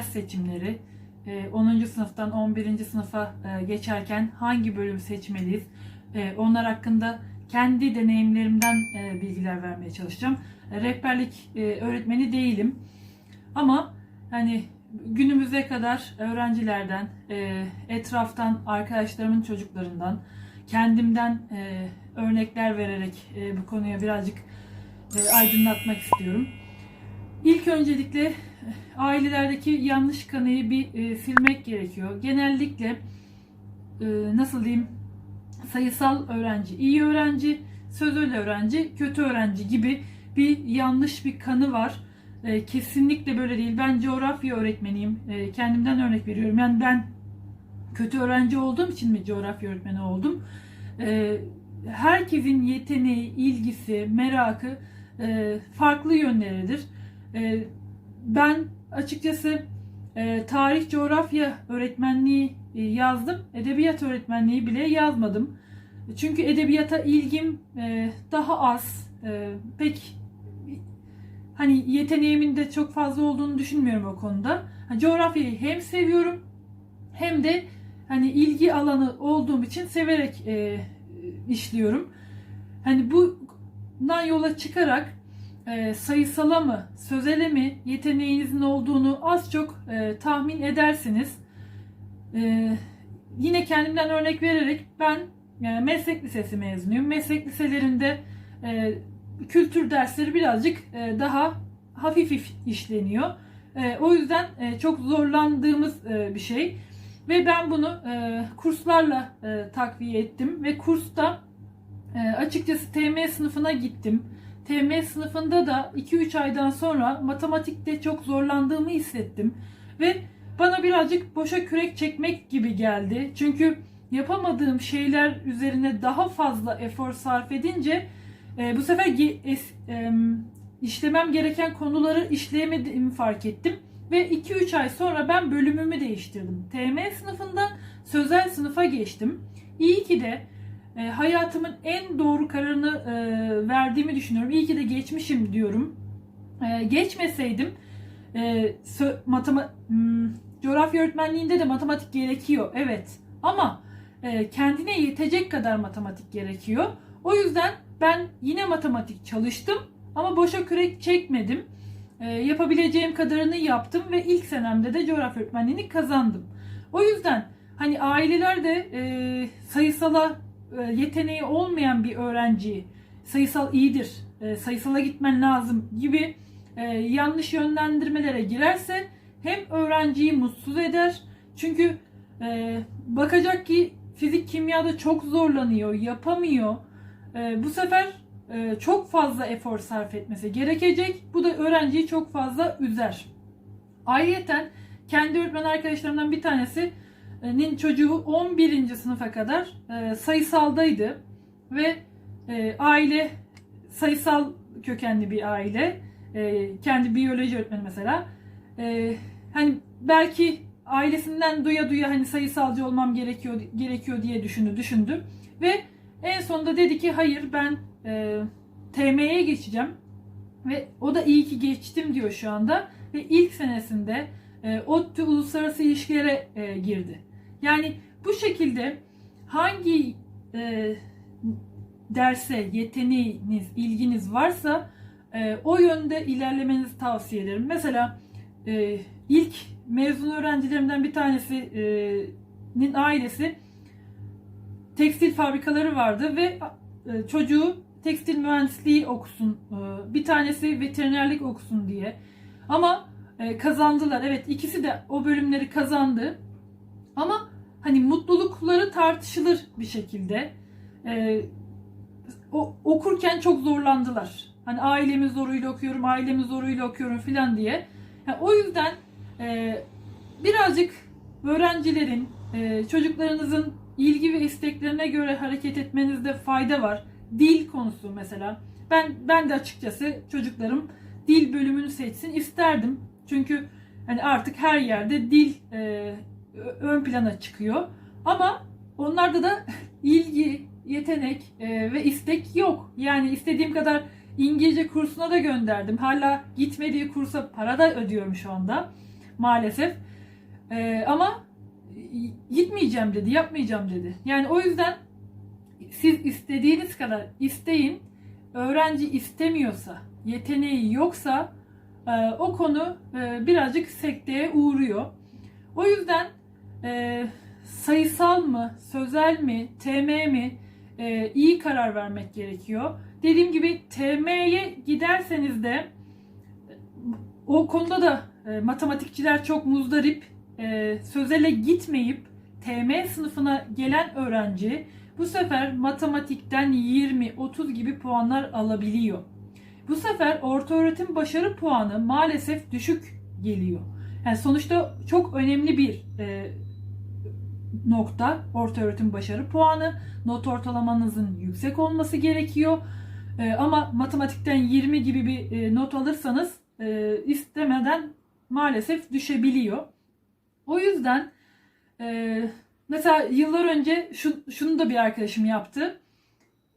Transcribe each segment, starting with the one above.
ders seçimleri, e, 10. sınıftan 11. sınıfa e, geçerken hangi bölüm seçmeliyiz? E, onlar hakkında kendi deneyimlerimden e, bilgiler vermeye çalışacağım. E, rehberlik e, öğretmeni değilim. Ama hani günümüze kadar öğrencilerden, e, etraftan, arkadaşlarımın çocuklarından, kendimden e, örnekler vererek e, bu konuya birazcık e, aydınlatmak istiyorum. İlk öncelikle e, ailelerdeki yanlış kanıyı bir e, silmek gerekiyor. Genellikle e, nasıl diyeyim sayısal öğrenci, iyi öğrenci, sözel öğrenci, kötü öğrenci gibi bir yanlış bir kanı var. E, kesinlikle böyle değil. Ben coğrafya öğretmeniyim. E, kendimden örnek veriyorum. Yani ben kötü öğrenci olduğum için mi coğrafya öğretmeni oldum? E, herkesin yeteneği, ilgisi, merakı e, farklı yönleridir. E, ben açıkçası e, tarih, coğrafya öğretmenliği e, yazdım. Edebiyat öğretmenliği bile yazmadım. Çünkü edebiyata ilgim e, daha az. E, pek hani yeteneğimin de çok fazla olduğunu düşünmüyorum o konuda. Ha, coğrafyayı hem seviyorum hem de hani ilgi alanı olduğum için severek e, işliyorum. Hani bundan yola çıkarak e, sayısala mı, sözele mi yeteneğinizin olduğunu az çok e, tahmin edersiniz. E, yine kendimden örnek vererek ben yani meslek lisesi mezunuyum. Meslek liselerinde e, kültür dersleri birazcık e, daha hafif if- işleniyor. E, o yüzden e, çok zorlandığımız e, bir şey. Ve ben bunu e, kurslarla e, takviye ettim ve kursta e, açıkçası TM sınıfına gittim. TM sınıfında da 2-3 aydan sonra matematikte çok zorlandığımı hissettim. Ve bana birazcık boşa kürek çekmek gibi geldi. Çünkü yapamadığım şeyler üzerine daha fazla efor sarf edince e, bu sefer es- e, işlemem gereken konuları işleyemediğimi fark ettim. Ve 2-3 ay sonra ben bölümümü değiştirdim. TM sınıfından sözel sınıfa geçtim. İyi ki de e, hayatımın en doğru kararını e, verdiğimi düşünüyorum. İyi ki de geçmişim diyorum. E, geçmeseydim e, matema- hmm, coğrafya öğretmenliğinde de matematik gerekiyor. Evet. Ama e, kendine yetecek kadar matematik gerekiyor. O yüzden ben yine matematik çalıştım ama boşa kürek çekmedim. E, yapabileceğim kadarını yaptım ve ilk senemde de coğrafya öğretmenliğini kazandım. O yüzden hani aileler de e, sayısala yeteneği olmayan bir öğrenciyi sayısal iyidir, e, sayısala gitmen lazım gibi e, yanlış yönlendirmelere girerse hem öğrenciyi mutsuz eder çünkü e, bakacak ki fizik kimyada çok zorlanıyor, yapamıyor. E, bu sefer e, çok fazla efor sarf etmesi gerekecek. Bu da öğrenciyi çok fazla üzer. Ayrıca kendi öğretmen arkadaşlarımdan bir tanesinin çocuğu 11. sınıfa kadar e, sayısaldaydı ve e, aile sayısal kökenli bir aile. E, kendi biyoloji öğretmeni mesela. Hani belki ailesinden duya duya hani sayısalcı olmam gerekiyor gerekiyor diye düşündü düşündü ve en sonunda dedi ki hayır ben e, TM'ye geçeceğim ve o da iyi ki geçtim diyor şu anda ve ilk senesinde e, ODTÜ uluslararası ilişkilere e, girdi. Yani bu şekilde hangi e, derse yeteneğiniz, ilginiz varsa e, o yönde ilerlemenizi tavsiye ederim. Mesela e, ilk mezun öğrencilerimden bir tanesinin ailesi tekstil fabrikaları vardı ve e, çocuğu tekstil mühendisliği okusun, e, bir tanesi veterinerlik okusun diye. Ama e, kazandılar. Evet ikisi de o bölümleri kazandı. Ama hani mutlulukları tartışılır bir şekilde. E, o, okurken çok zorlandılar. Hani ailemin zoruyla okuyorum, ailemin zoruyla okuyorum filan diye. Yani o yüzden e, birazcık öğrencilerin, e, çocuklarınızın ilgi ve isteklerine göre hareket etmenizde fayda var. Dil konusu mesela. Ben ben de açıkçası çocuklarım dil bölümünü seçsin isterdim. Çünkü hani artık her yerde dil e, ön plana çıkıyor. Ama onlarda da ilgi, yetenek e, ve istek yok. Yani istediğim kadar İngilizce kursuna da gönderdim. Hala gitmediği kursa para da ödüyorum şu anda. maalesef. Ee, ama gitmeyeceğim dedi, yapmayacağım dedi. Yani o yüzden siz istediğiniz kadar isteyin. Öğrenci istemiyorsa, yeteneği yoksa e, o konu e, birazcık sekteye uğruyor. O yüzden e, sayısal mı, sözel mi, TM mi e, iyi karar vermek gerekiyor. Dediğim gibi TM'ye giderseniz de o konuda da e, matematikçiler çok muzdarip. E, sözele gitmeyip TM sınıfına gelen öğrenci bu sefer matematikten 20-30 gibi puanlar alabiliyor. Bu sefer orta öğretim başarı puanı maalesef düşük geliyor. Yani sonuçta çok önemli bir e, nokta orta öğretim başarı puanı. Not ortalamanızın yüksek olması gerekiyor. E, ama matematikten 20 gibi bir e, not alırsanız e, istemeden maalesef düşebiliyor. O yüzden e, mesela yıllar önce şu, şunu da bir arkadaşım yaptı.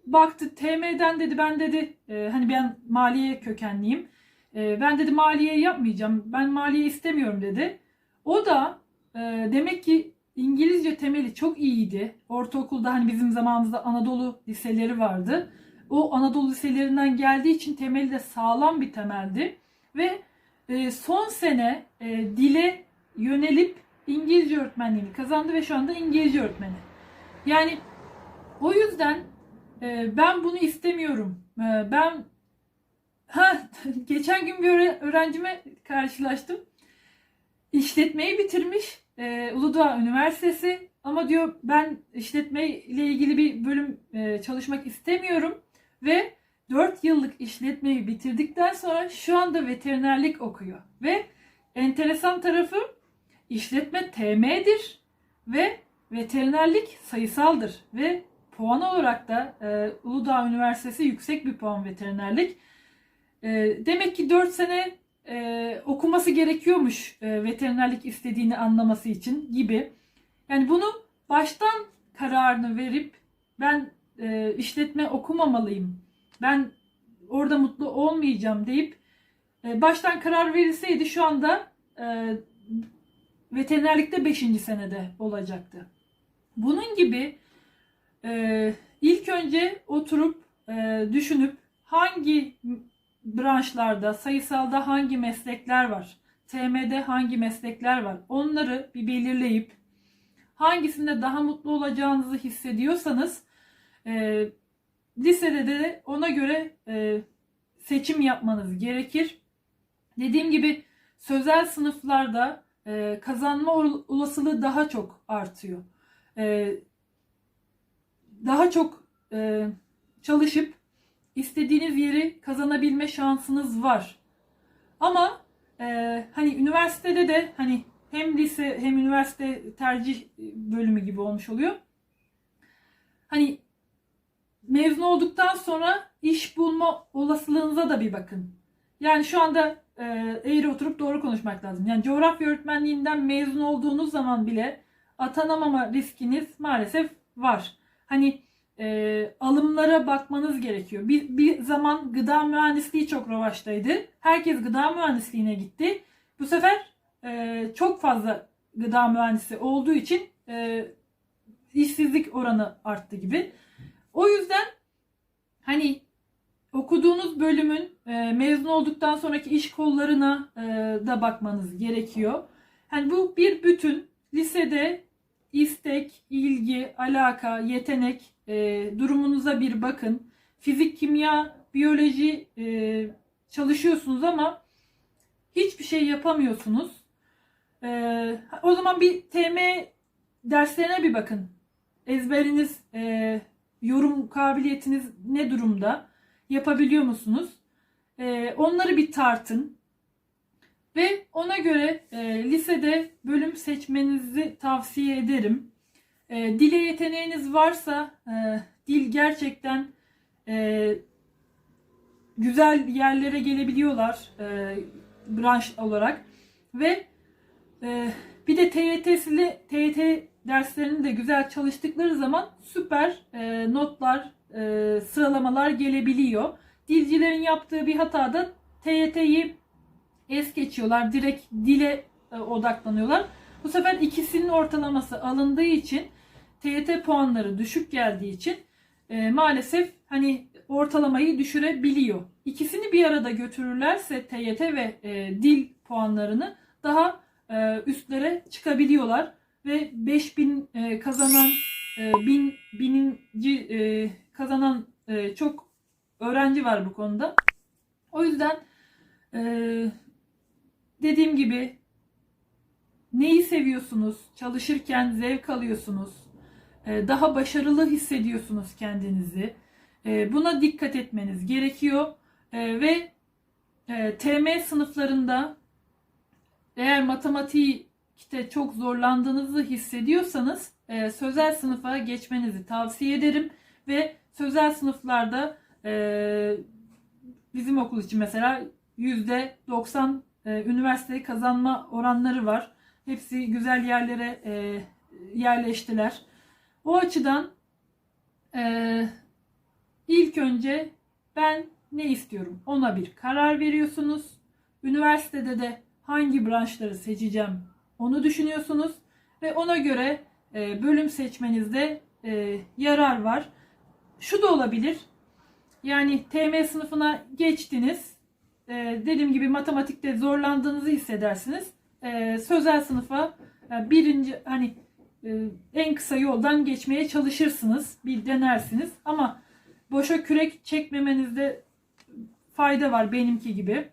Baktı TM'den dedi ben dedi e, hani ben maliye kökenliyim. E, ben dedi maliye yapmayacağım. Ben maliye istemiyorum dedi. O da e, demek ki İngilizce temeli çok iyiydi. Ortaokulda hani bizim zamanımızda Anadolu liseleri vardı. O Anadolu liselerinden geldiği için temeli de sağlam bir temeldi. Ve e, son sene e, dile yönelip İngilizce öğretmenliğini kazandı ve şu anda İngilizce öğretmeni. Yani o yüzden e, ben bunu istemiyorum. E, ben ha geçen gün bir öğre- öğrencime karşılaştım. İşletmeyi bitirmiş e, Uludağ Üniversitesi ama diyor ben işletme ile ilgili bir bölüm e, çalışmak istemiyorum ve 4 yıllık işletmeyi bitirdikten sonra şu anda veterinerlik okuyor. Ve enteresan tarafı işletme TM'dir ve veterinerlik sayısaldır ve puan olarak da e, Uludağ Üniversitesi yüksek bir puan veterinerlik. E, demek ki 4 sene e, okuması gerekiyormuş e, veterinerlik istediğini anlaması için gibi. Yani bunu baştan kararını verip ben e, işletme okumamalıyım, ben orada mutlu olmayacağım deyip e, baştan karar verilseydi şu anda e, veterinerlikte 5. senede olacaktı. Bunun gibi e, ilk önce oturup e, düşünüp hangi branşlarda, sayısalda hangi meslekler var, TM'de hangi meslekler var onları bir belirleyip hangisinde daha mutlu olacağınızı hissediyorsanız e, lisede de ona göre e, seçim yapmanız gerekir. Dediğim gibi sözel sınıflarda e, kazanma olasılığı daha çok artıyor. E, daha çok e, çalışıp istediğiniz yeri kazanabilme şansınız var. Ama e, hani üniversitede de hani hem lise hem üniversite tercih bölümü gibi olmuş oluyor. Hani mezun olduktan sonra iş bulma olasılığınıza da bir bakın. Yani şu anda e, eğri oturup doğru konuşmak lazım. Yani coğrafya öğretmenliğinden mezun olduğunuz zaman bile atanamama riskiniz maalesef var. Hani e, alımlara bakmanız gerekiyor. Bir, bir zaman gıda mühendisliği çok revaçtaydı. Herkes gıda mühendisliğine gitti. Bu sefer e, çok fazla gıda mühendisi olduğu için e, işsizlik oranı arttı gibi. O yüzden hani okuduğunuz bölümün e, mezun olduktan sonraki iş kollarına e, da bakmanız gerekiyor. Hani bu bir bütün lisede istek, ilgi, alaka, yetenek e, durumunuza bir bakın. Fizik, kimya, biyoloji e, çalışıyorsunuz ama hiçbir şey yapamıyorsunuz. E, o zaman bir TM derslerine bir bakın. Ezberiniz, e, yorum kabiliyetiniz ne durumda? Yapabiliyor musunuz? E, onları bir tartın. Ve ona göre e, lisede bölüm seçmenizi tavsiye ederim. E, dile yeteneğiniz varsa e, dil gerçekten e, güzel yerlere gelebiliyorlar e, branş olarak ve e, bir de TYT'sili TYT derslerini de güzel çalıştıkları zaman süper e, notlar, e, sıralamalar gelebiliyor. Dilcilerin yaptığı bir hata da TYT'yi es geçiyorlar. Direkt dile e, odaklanıyorlar. Bu sefer ikisinin ortalaması alındığı için TYT puanları düşük geldiği için e, maalesef hani ortalamayı düşürebiliyor. İkisini bir arada götürürlerse TYT ve e, dil puanlarını daha e, üstlere çıkabiliyorlar ve 5000 e, kazanan e, bin bininci e, kazanan e, çok öğrenci var bu konuda. O yüzden e, dediğim gibi neyi seviyorsunuz? Çalışırken zevk alıyorsunuz. e, daha başarılı hissediyorsunuz kendinizi. E, buna dikkat etmeniz gerekiyor. E, ve e, TM sınıflarında eğer matematikte çok zorlandığınızı hissediyorsanız e, sözel sınıfa geçmenizi tavsiye ederim ve sözel sınıflarda e, bizim okul için mesela %90 e, üniversiteyi kazanma oranları var. Hepsi güzel yerlere e, yerleştiler. O açıdan e, ilk önce ben ne istiyorum ona bir karar veriyorsunuz. Üniversitede de hangi branşları seçeceğim onu düşünüyorsunuz ve ona göre e, bölüm seçmenizde yarar var. Şu da olabilir. Yani TM sınıfına geçtiniz. E, dediğim gibi matematikte zorlandığınızı hissedersiniz. E, sözel sınıfa e, birinci hani e, en kısa yoldan geçmeye çalışırsınız. Bir denersiniz ama boşa kürek çekmemenizde fayda var benimki gibi.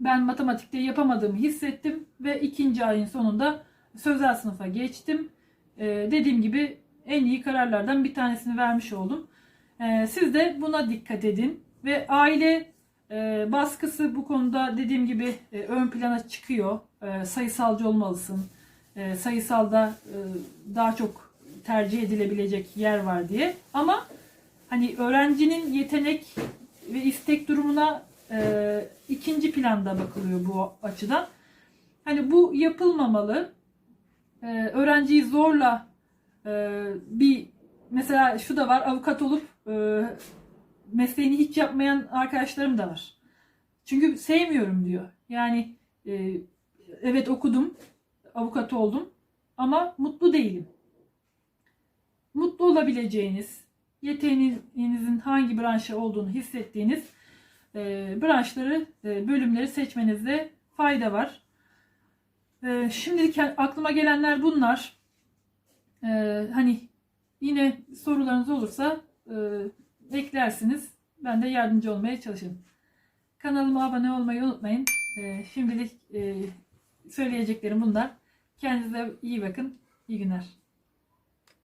Ben matematikte yapamadığımı hissettim ve ikinci ayın sonunda sözel sınıfa geçtim. Ee, dediğim gibi en iyi kararlardan bir tanesini vermiş oldum. Ee, siz de buna dikkat edin ve aile e, baskısı bu konuda dediğim gibi e, ön plana çıkıyor. E, sayısalcı olmalısın. E, sayısalda e, daha çok tercih edilebilecek yer var diye. Ama hani öğrencinin yetenek ve istek durumuna e, ikinci planda bakılıyor bu açıdan. Hani bu yapılmamalı. Öğrenciyi zorla bir mesela şu da var avukat olup mesleğini hiç yapmayan arkadaşlarım da var. Çünkü sevmiyorum diyor. Yani e, evet okudum, avukat oldum ama mutlu değilim. Mutlu olabileceğiniz, yeteneğinizin hangi branşa olduğunu hissettiğiniz e, branşları, e, bölümleri seçmenizde fayda var. E, şimdilik aklıma gelenler bunlar. E, hani yine sorularınız olursa e, eklersiniz. Ben de yardımcı olmaya çalışırım. Kanalıma abone olmayı unutmayın. E, şimdilik e, söyleyeceklerim bunlar. Kendinize iyi bakın. İyi günler.